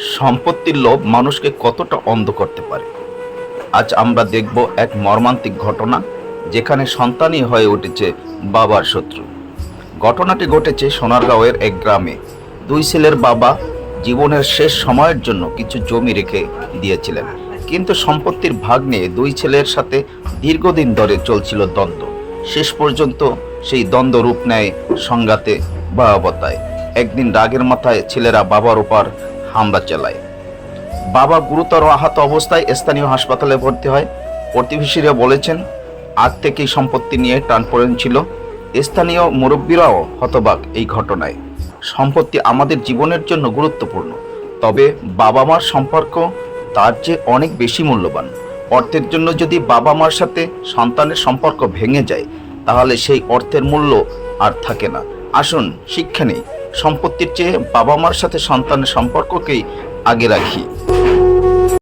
সম্পত্তির লোভ মানুষকে কতটা অন্ধ করতে পারে? আজ আমরা দেখব এক মর্মান্তিক ঘটনা যেখানে সন্তানই হয়ে উঠেছে বাবার শত্রু। ঘটনাটি ঘটেছে সোনারগাঁওয়ের এক গ্রামে। দুই ছেলের বাবা জীবনের শেষ সময়ের জন্য কিছু জমি রেখে দিয়েছিলেন। কিন্তু সম্পত্তির ভাগ নিয়ে দুই ছেলের সাথে দীর্ঘদিন ধরে চলছিল দ্বন্দ্ব। শেষ পর্যন্ত সেই দ্বন্দ্ব রূপ নেয় সংঘাতে ভয়াবতায় একদিন রাগের মাথায় ছেলেরা বাবার উপর হামলা চালায়। বাবা গুরুতর আহত অবস্থায় স্থানীয় হাসপাতালে ভর্তি হয়। প্রতিবেশীরা বলেছেন আগ থেকেই সম্পত্তি নিয়ে টানপোড়েন ছিল। স্থানীয় মুরব্বীরাও হতবাক এই ঘটনায়। সম্পত্তি আমাদের জীবনের জন্য গুরুত্বপূর্ণ। তবে বাবা মার সম্পর্ক তার চেয়ে অনেক বেশি মূল্যবান। অর্থের জন্য যদি বাবা মার সাথে সন্তানের সম্পর্ক ভেঙে যায়, তাহলে সেই অর্থের মূল্য আর থাকে না। আসুন, শিক্ষা নেই। সম্পত্তির চেয়ে বাবা মার সাথে সন্তানের সম্পর্ককেই আগে রাখি।